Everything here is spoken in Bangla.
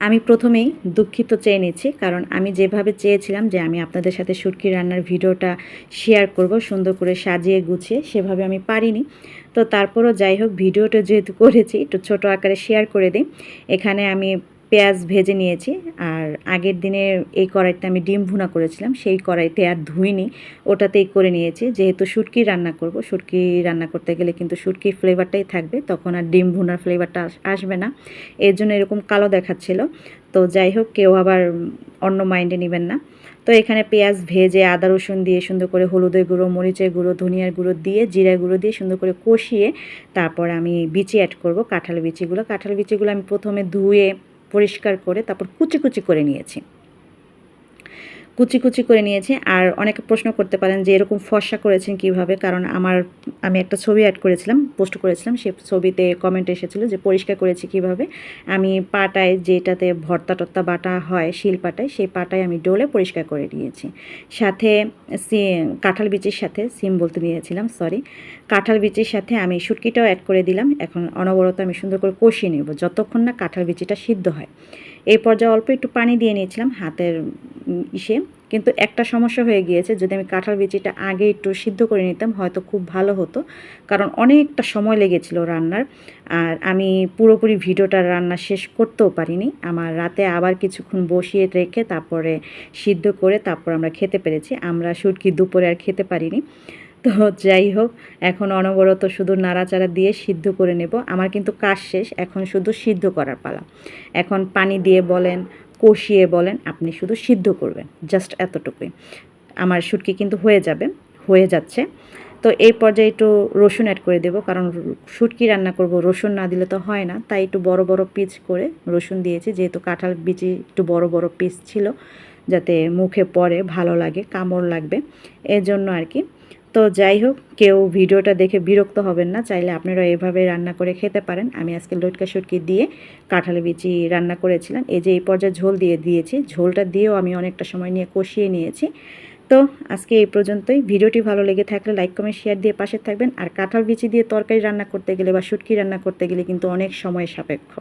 আমি প্রথমেই দুঃখিত চেয়ে নিচ্ছি, কারণ আমি যেভাবে চেয়েছিলাম যে আমি আপনাদের সাথে শুটকি রান্নার ভিডিওটা শেয়ার করব, সুন্দর করে সাজিয়ে গুছিয়ে, সেভাবে আমি পারিনি। তো তারপরও যাই হোক, ভিডিওটা যেহেতু করেছি, একটু ছোটো আকারে শেয়ার করে দিই। এখানে আমি পেঁয়াজ ভেজে নিয়েছি আর আগের দিনে এই কড়াইতে আমি ডিম ভুনা করেছিলাম, সেই কড়াইতে আর ধুইনি। ওটাতেই করে নিয়েছি। যেহেতু শুটকি রান্না করব, শুটকি রান্না করতে গেলে কিন্তু শুটকির ফ্লেভারটাই থাকবে, তখন আর ডিম ভুনার ফ্লেভারটা আসবে না। এর জন্য এরকম কালো দেখাচ্ছিল। তো যাই হোক, কেউ আবার অন্য মাইন্ডে নেবেন না। তো এখানে পেঁয়াজ ভেজে আদা, রসুন দিয়ে সুন্দর করে হলুদের গুঁড়ো, মরিচের গুঁড়ো, ধনিয়ার গুঁড়ো দিয়ে জিরা গুঁড়ো দিয়ে সুন্দর করে কষিয়ে তারপর আমি বিচি অ্যাড করব, কাঁঠাল বিচিগুলো। কাঁঠাল বিচিগুলো আমি প্রথমে ধুয়ে পরিষ্কার করে তারপর কুচি কুচি করে নিয়েছি। কুচি কুচি করে নিয়েছি। আর অনেকে প্রশ্ন করতে পারেন যে, এরকম ফর্সা করেছেন কীভাবে? কারণ আমার, আমি একটা ছবি অ্যাড করেছিলাম পোস্ট করেছিলাম, সে ছবিতে কমেন্ট এসেছিল যে, পরিষ্কার করেছি কীভাবে? আমি পাটায় যেটাতে ভর্তা টর্তা বাটা হয়, শিল পাটায়, সেই পাটায় আমি ডোলে পরিষ্কার করে নিয়েছি। সাথে কাঁঠাল বিচির সাথে, সিম বলতে নিয়েছিলাম সরি কাঁঠাল বিচির সাথে আমি শুটকিটাও অ্যাড করে দিলাম। এখন অনবরত আমি সুন্দর করে কষিয়ে নেব, যতক্ষণ না কাঁঠাল বিচিটা সিদ্ধ হয়। এই পর্যায়ে অল্প একটু পানি দিয়ে নিয়েছিলাম, হাতের ইসে। কিন্তু একটা সমস্যা হয়ে গিয়েছে, যদি আমি কাঁঠাল বিচিটা আগে একটু সিদ্ধ করে নিতাম, হয়তো খুব ভালো হতো। কারণ অনেকটা সময় লেগেছিল রান্নার, আর আমি পুরোপুরি ভিডিওটা রান্না শেষ করতেও পারিনি। আমার রাতে আবার কিছুক্ষণ বসিয়ে রেখে তারপরে সিদ্ধ করে তারপর আমরা খেতে পেরেছি। আমরা শুটকি দুপুরে আর খেতে পারিনি। তো যাই হোক, এখন অনবরত শুধু নাড়াচাড়া দিয়ে সিদ্ধ করে নেব। আমার কিন্তু কাজ শেষ, এখন শুধু সিদ্ধ করার পালা। এখন পানি দিয়ে বলেন কষিয়ে বলেন, আপনি শুধু সিদ্ধ করবেন, জাস্ট এতটুকুই। আমার শুটকি কিন্তু হয়ে যাবে, হয়ে যাচ্ছে। তো এই পর্যায়ে একটু রসুন অ্যাড করে দেবো, কারণ শুটকি রান্না করব, রসুন না দিলে তো হয় না। তাই একটু বড় বড় পিচ করে রসুন দিয়েছি, যেহেতু কাঁঠাল বিচি একটু বড় বড় পিস ছিল, যাতে মুখে পড়ে, ভালো লাগে, কামড় লাগবে। এর জন্য আর কি তো যাই হোক, কেউ ভিডিওটা দেখে বিরক্ত হবেন না। চাইলে আপনারা এভাবে রান্না করে খেতে পারেন। আমি আজকে লটকা শুটকি দিয়ে কাঁঠালি বিচি রান্না করেছিলাম। এই যে এই পর্যায়ে ঝোল দিয়ে দিয়েছি। ঝোলটা দিয়েও আমি অনেকটা সময় নিয়ে কষিয়ে নিয়েছি। তো আজকে এই পর্যন্তই। ভিডিওটি ভালো লেগে থাকলে লাইক, কমেন্ট, শেয়ার দিয়ে পাশে থাকবেন। আর কাঁঠাল বিচি দিয়ে তরকারি রান্না করতে গেলে বা শুটকি রান্না করতে গেলে কিন্তু অনেক সময় সাপেক্ষ।